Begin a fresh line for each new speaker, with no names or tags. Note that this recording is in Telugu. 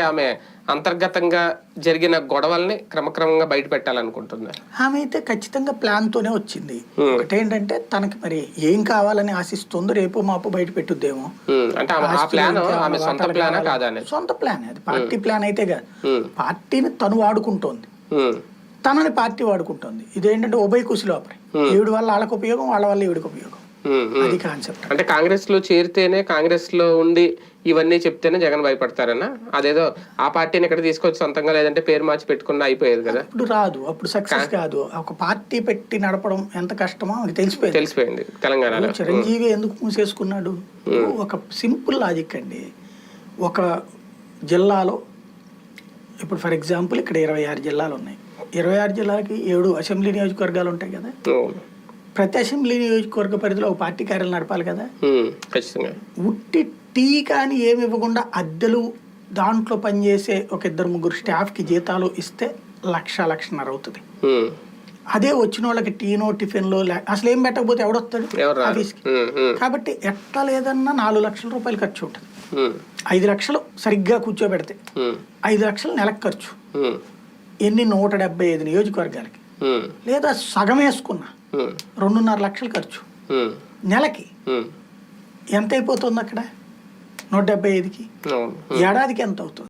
ఆమె అంతర్గతంగా జరిగిన గొడవల్ని క్రమక్రమంగా బయట పెట్టాలనుకుంటున్నారు
ఆమె అయితే ఖచ్చితంగా ప్లాన్ తోనే వచ్చింది. ఒకటేంటంటే తనకి మరి ఏం కావాలని ఆశిస్తుందో రేపు మాపు బయట పెట్టుద్దేమో
అంటే ఆ ప్లాన్ ఆమె సొంత ప్లానా
కావాలి.
కాదా అనేది
సొంత ప్లాన్ అది. పార్టీ ప్లాన్ అయితే కాదు. పార్టీని తను వాడుకుంటోంది. తనని పార్టీ వాడుకుంటోంది. ఇదేంటంటే ఉభయ కుశి లోపలి ఈవిడ వల్ల వాళ్ళకి ఉపయోగం వాళ్ళ వల్ల ఈవిడికి ఉపయోగం. అది కాన్సెప్ట్.
అంటే కాంగ్రెస్లో చేరితేనే కాంగ్రెస్లో ఉండి ఇవన్నీ చెప్తేనే జగన్ భయపడతారన్నా. అదేదో ఆ పార్టీని ఇక్కడ తీసుకొచ్చి సొంతంగా లేదంటే పేరు మార్చి పెట్టుకున్నా అయిపోయేది కదా.
అప్పుడు రాదు. అప్పుడు సక్సెస్ కాదు. ఒక పార్టీ పెట్టి నడపడం ఎంత కష్టమో తెలిసిపోయింది.
తెలిసిపోయింది తెలంగాణలో.
చిరంజీవి ఎందుకు మూసేసుకున్నాడు? ఒక సింపుల్ లాజిక్ అండి. ఒక జిల్లాలో ఇప్పుడు ఫర్ ఎగ్జాంపుల్ ఇక్కడ ఇరవై ఆరు జిల్లాలు ఉన్నాయి. ఇరవై ఆరు జిల్లాలకి ఏడు అసెంబ్లీ నియోజకవర్గాలు ఉంటాయి కదా. ప్రతి అసెంబ్లీ నియోజకవర్గ పరిధిలో ఒక పార్టీ కార్యాలయం నడపాలి కదా?
ఖచ్చితంగా.
ఉట్టి టీ కానీ ఏమి ఇవ్వకుండా అద్దెలు దాంట్లో పనిచేసే ఒక ఇద్దరు ముగ్గురు స్టాఫ్కి జీతాలు ఇస్తే లక్ష లక్షన్నర అవుతుంది. అదే వచ్చిన వాళ్ళకి టీనో టిఫిన్లో లే- అసలు ఏం పెట్టకపోతే ఎవడొస్తాడు ఆఫీస్కి. కాబట్టి ఎట్లా లేదన్నా నాలుగు లక్షల రూపాయలు ఖర్చు ఉంటుంది. ఐదు లక్షలు సరిగ్గా కూర్చోబెడితే ఐదు లక్షలు నెలకు ఖర్చు. ఎన్ని నూట డెబ్బై ఐదు నియోజకవర్గాలకి. లేదా సగం వేసుకున్నా. రెండున్నర లక్షలు ఖర్చు. నెలకి. ఎంత అయిపోతుంది అక్కడ? నూట డెబ్బై ఐదుకి. ఏడాదికి ఎంత అవుతుంది